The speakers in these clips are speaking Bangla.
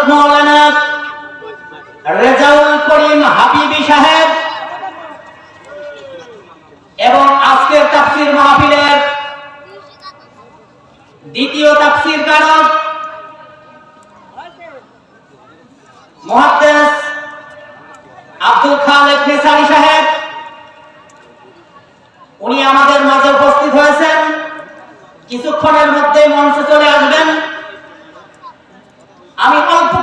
হজরত মৌলানা রেজাউল করিম হাবিবি সাহেব এবং আজকের তাফসির মাহফিলের দ্বিতীয় তাফসির কারক মুহাদ্দিস আব্দুল খালেক নিসারি সাহেব, উনি আমাদের মাঝে উপস্থিত হয়েছেন। কিছুক্ষণের মধ্যে মঞ্চে চলে আসবেন। আমি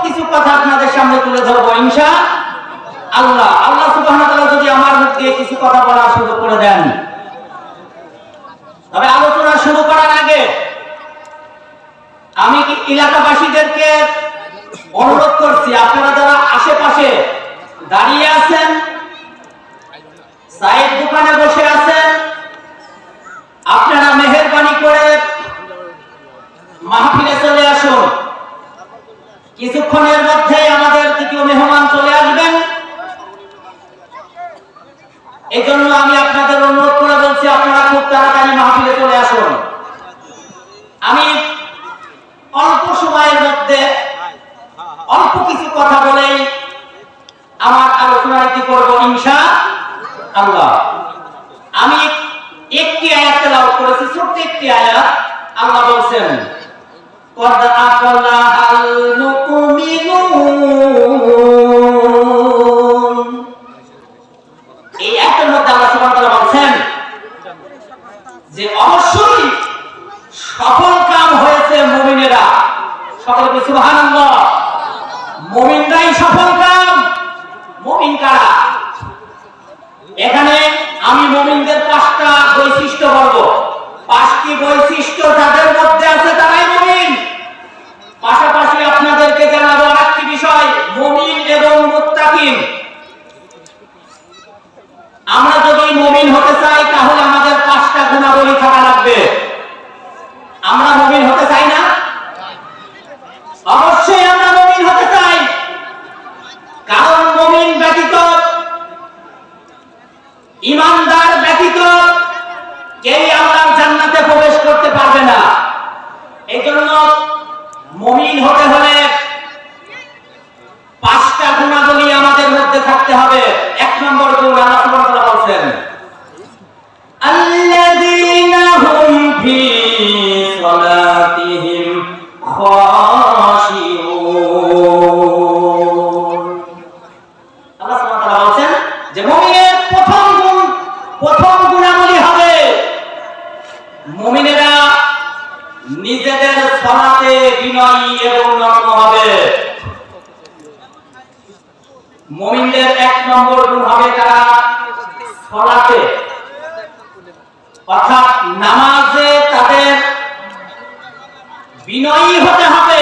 কিছু কথা আপনাদের সামনে তুলে ধরবো, ইনশা আল্লাহ। আল্লাহ তাআলা যদি আমার মুখ দিয়ে কিছু কথা বলা শুরু করে দেন। তবে আলোচনা শুরু করার আগে আমি কি এলাকাবাসীদেরকে অনুরোধ করছি, আপনারা যারা আশেপাশে দাঁড়িয়ে আছেন, সাইড দোকানে বসে আছেন আপনারা মেহেরবানি করে মাহফিলে চলে আসুন কিছুক্ষণের মধ্যে আমাদের দ্বিতীয় মেহমান চলে আসবেন এই জন্য আমি আপনাদের অনুরোধ করে বলছি আপনারা খুব তাড়াতাড়ি মাহফিলে চলে আসুন আমি অল্প সময়ের মধ্যে অল্প কিছু কথা বলেই আমার আলোচনা কি করব ইনশা আল্লাহ আমি একটি আয়াত তেলাওয়াত করেছি ছোট্ট একটি আয়াত আল্লাহ বলছেন قد أفلح المؤمنون এই আয়াতের মধ্যে আল্লাহ সুবহানাহু ওয়া তাআলা বলছেন যে অবশ্যই সফল কাম হয়েছে মুমিনেরা সকলে বলি সুবহানাল্লাহ মুমিনরাই পাঁচটি বৈশিষ্ট্য যাদের মধ্যে আছে তারাই মুমিন? পাশাপাশি আপনাদেরকে জানাব আরেকটি বিষয়, মুমিন এবং মুত্তাকিন আমরা যদি মুমিন হতে চাই, তাহলে আমাদের পাঁচটা গুণাবলী থাকা লাগবে। আমরা মুমিন হতে চাই না অবশ্যই আমরা মুমিন হতে চাই কারণ মুমিন ব্যতীত ইমানদার ব্যতীত কেউ আল্লাহর জান্নাতে প্রবেশ করতে পারবে না। বিনয়ী হতে হবে।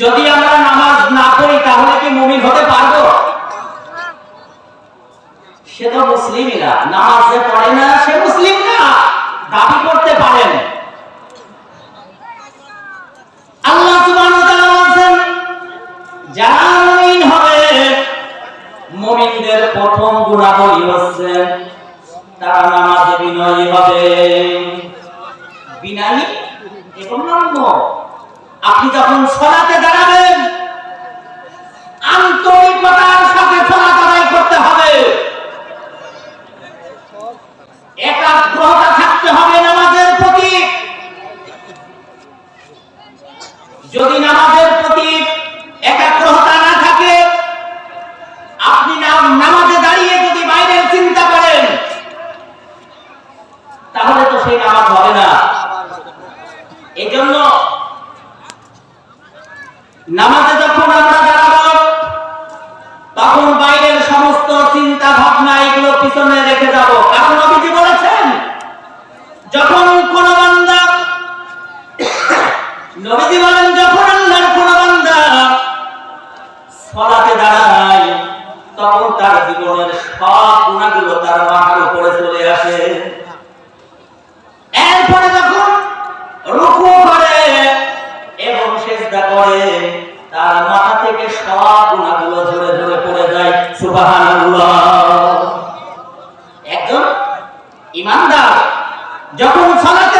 যদি আমরা নামাজ না পড়ি, তাহলে কি মুমিন হতে পারব? সে তো মুসলিমই না। নামাজ যে পড়ে না, সে মুসলিম না। দাবি করতে পারেন। আল্লাহ বলেন যারা মুমিন হবে, মুমিনদের প্রথম গুণাবলী হচ্ছে তারা নামাজে বিনয়ী হবে। নম্র আপনি যখন সলাতে দাঁড়াবেন, আন্তরিকতার সাথে সলাত আদায় করতে হবে। একাগ্রতা থাকতে হবে নামাজের প্রতি। যদি নামাজের প্রতি একাগ্রতা না থাকে, আপনি নাম- নামাজে সলাতে দাঁড়ায়, তখন তার জীবনের সব গুণাগুলো তার মাথার উপরে চলে আসে। এরপরে যখন রুকু করে এবং সেজদা করে, তার মাথা থেকে সব গুণাগুলো ঝরে ঝরে পড়ে যায়। সুবহানাল্লাহ। একজন ইমানদার যখন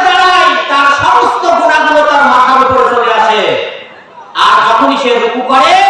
দাঁড়ায়, তার সমস্ত গুণাগুলো তার মাথার উপরে চলে আসে। আর যখনই সে রুকু করে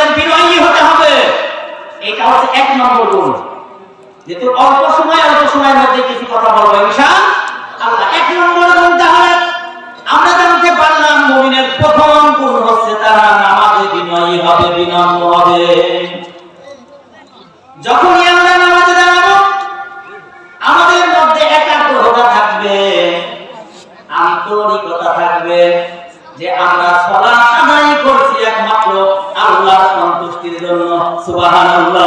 এটা হচ্ছে এক নম্বর গুণ যেহেতু অল্প সময়, অল্প সময়ের মধ্যে কিছু কথা বলব ঈশান আল্লাহ, এক নম্বর গুণ তাহলে, আমরা জানতে পারলাম প্রথম গুণ হচ্ছে তারা নামাজে বিনয়ী হবে, বিনম্র হবে। যখনই আমরা নামাজে দাঁড়াবো, আমাদের মধ্যে একাগ্রতা থাকবে, আন্তরিকতা থাকবে যে আমরা সলাৎ সন্তুষ্টির জন্য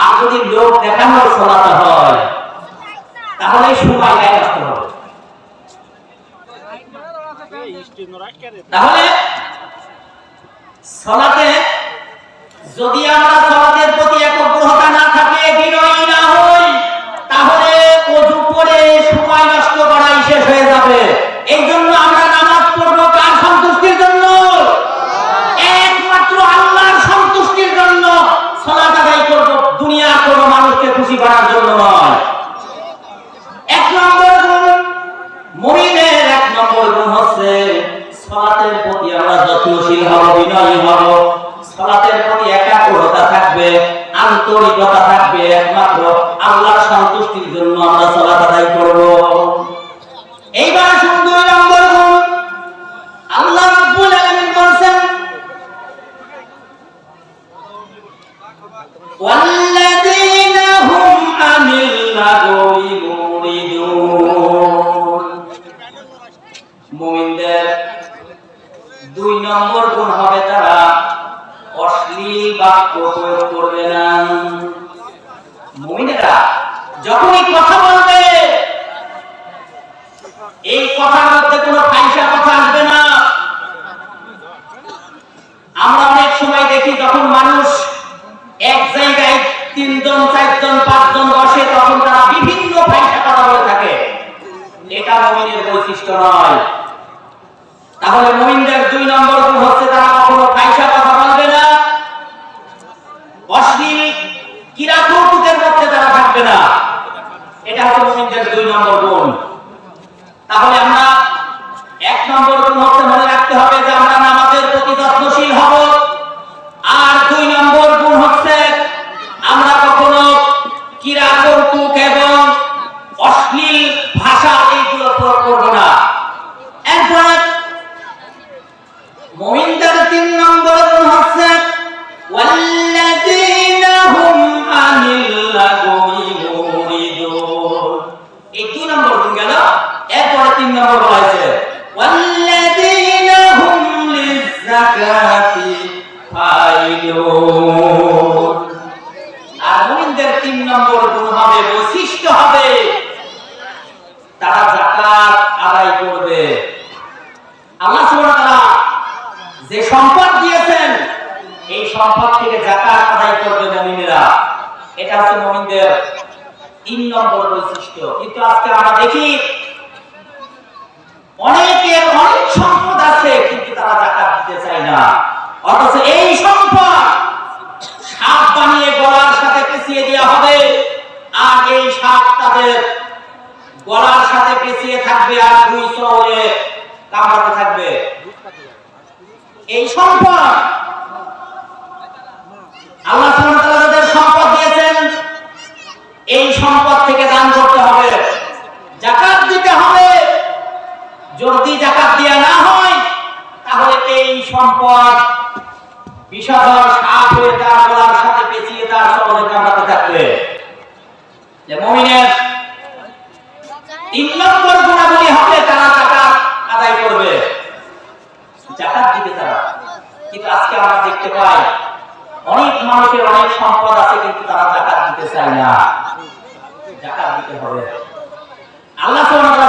আর যদি লোক দেখানোর সলাতে হয়, তাহলে সময় গায়ে রাখতে হবে। তাহলে সলাতে যদি আমরা সলাতের প্রতি একগ্রহতা না থাকে বিনয়ী না হই তাহলে অজু করে সময় নষ্ট করাই শেষ হয়ে যাবে এই জন্য আমরা নামাজ পড়ব কার সন্তুষ্টির জন্য একমাত্র আল্লাহর সন্তুষ্টির জন্য সলাত আদায় করব দুনিয়ার কোনো মানুষকে খুশি করার জন্য নয় এক নম্বর গুণ মুমিনের এক নম্বর গুণ হচ্ছে সলাতের প্রতি আমরা যত্নশীল হব বিনয়ী হব সলাতের প্রতি একাগ্রতা থাকবে আন্তরিকতা থাকবে একমাত্র আল্লাহর সন্তুষ্টির জন্য আমরা চলা আদায় করব। অনেক সময় দেখি যখন মানুষ এক জায়গায় তিনজন, চারজন, পাঁচজন বসে, তখন তারা বিভিন্ন ফাইসা কথা বলে থাকে। এটা মমিনের বৈশিষ্ট্য নয়। তাহলে মমিনদের দুই নম্বর হচ্ছে এটা মুমিনদের তিন নম্বর বৈশিষ্ট্য কিন্তু আজকে আমরা দেখি অনেকের অনেক সম্পদ আছে, কিন্তু তারা যাকাত দিতে চায় না। অথচ এই সম্পদ সাপ বানিয়ে গলার সাথে পেঁচিয়ে দেওয়া হবে। আর এই সাপ তাদের গলার সাথে পেঁচিয়ে থাকবে আর দুই চলে কামড়াতে থাকবে। এই সম্পদ আল্লাহ সুবহানাহু ওয়া তাআলা যাদের সম্পদ দিয়েছেন এই সম্পদ থেকে দান করতে হবে যাকাত দিতে হবে যাকাত দেয়া না হয়, তাহলে এই সম্পদ জাকাত জাকাত অনেক মানুষের অনেক সম্পদ আছে, কিন্তু তারা জাকাত দিতে চায় না। জাকাত দিতে হবে। আল্লাহ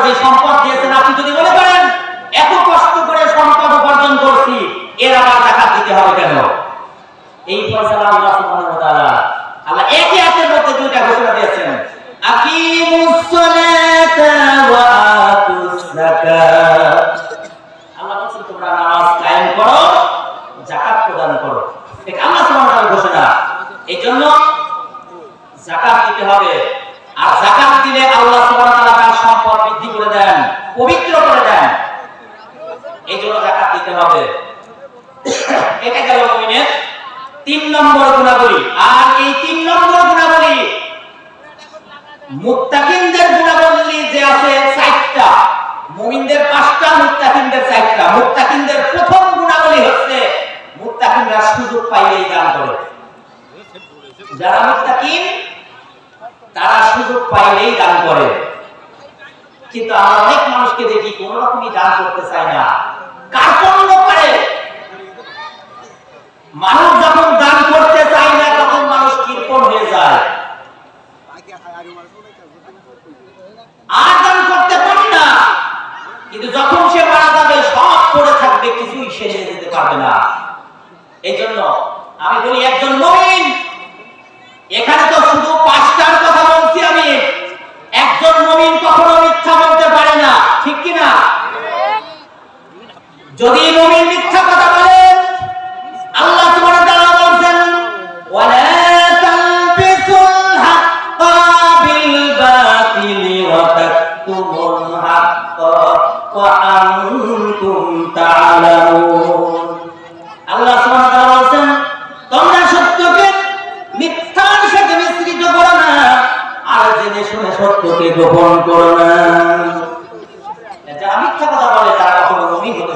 যে সম্পদ দিয়েছেন, আপনি যদি মনে করেন এত কষ্ট করে সম্পদ উপার্জন করছি, এর আবার জাকাত দিতে হবে কেন? এই ফয়সালা আল্লাহ সুবহানাহু ওয়া তাআলা আল্লাহ একই হাতের মধ্যে দুইটা ঘোষণা দিয়েছেন আকিমুস সালাতা বৃদ্ধি করে দেন পবিত্র করে দেন এই জন্য জাকাত দিতে হবে। এটা গেল মুমিনের তিন নম্বর গুণাবলী। আর এই তিন নম্বর গুণাবলী, মুত্তাকিনদের গুণাবলী যে আছে চারটা, মুমিনদের পাঁচটা, মুত্তাকিনদের চারটা। মুত্তাকিনদের প্রথম গুণাবলী হচ্ছে, মুত্তাকিনরা সুযোগ পাইলেই দান করে। যারা মুত্তাকিন, তারা সুযোগ পাইলেই দান করে। কিন্তু আমরা অনেক মানুষকে দেখি কোন রকমই দান করতে চায় না। আর দান করতে পারি না। কিন্তু যখন সে মারা যাবে, সব পড়ে থাকবে, কিছুই নিয়ে যেতে পারবে না। এই জন্য আমি বলি, একজন মমিন, এখানে তো শুধু পাঁচটার কথা বলছি আমি একজন মমিন কখনো মিথ্যা বলতে পারে না ঠিক কি না যদি মমিন মিথ্যা কথা বলেন আল্লাহ সুবহানাহু ওয়া তাআলা বলেন ওয়ালা তালবিসুল বিল সত্যকে মিথ্যার সাথে মিশ্রিত করো না, আর জেনে শুনে সত্যকে গোপন করো মিথ্যা কথা বলে তারা কখনো মমিন হতে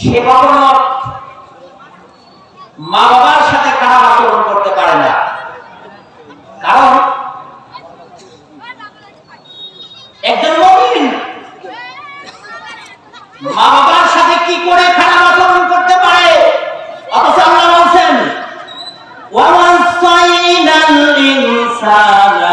সে কখনো মা বাবার সাথে খারাপ আচরণ করতে পারে না। কারণ একজন মমিন মা বাবার সাথে কি করে খারাপ আচরণ করতে পারে? অথচ আল্লাহ বলছেন ওয়াসাইনাল ইনসানা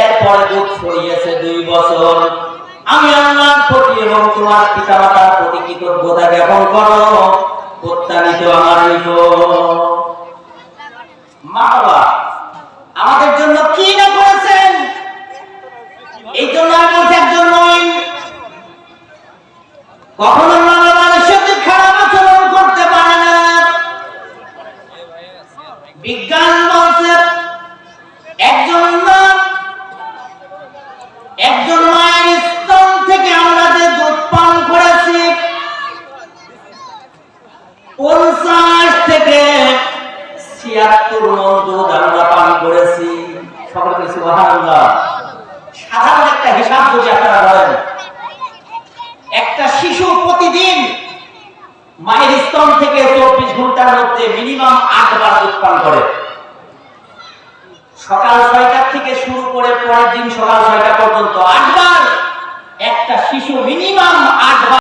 এরপর দুধ ছড়িয়েছে দুই বছর। আমি আল্লাহর প্রতি এবং তোমার পিতা মাতার প্রতি কৃতজ্ঞতা জ্ঞাপন করো। প্রত্যানিত আমার পঞ্চাশ থেকে ছিয়াত্তর মন দুধ আমরা পান করেছি। সকলকে সুবহানাল্লাহ। সাধারণ একটা হিসাব যদি আপনারা ধরেন একটা শিশু প্রতিদিন মায়ের স্তন থেকে চব্বিশ ঘণ্টার মধ্যে মিনিমাম আট বার দুধ পান করে। সকাল ছয়টার থেকে শুরু করে পরের দিন সকাল ছয়টা পর্যন্ত আটবার একটা শিশু মিনিমাম আট বার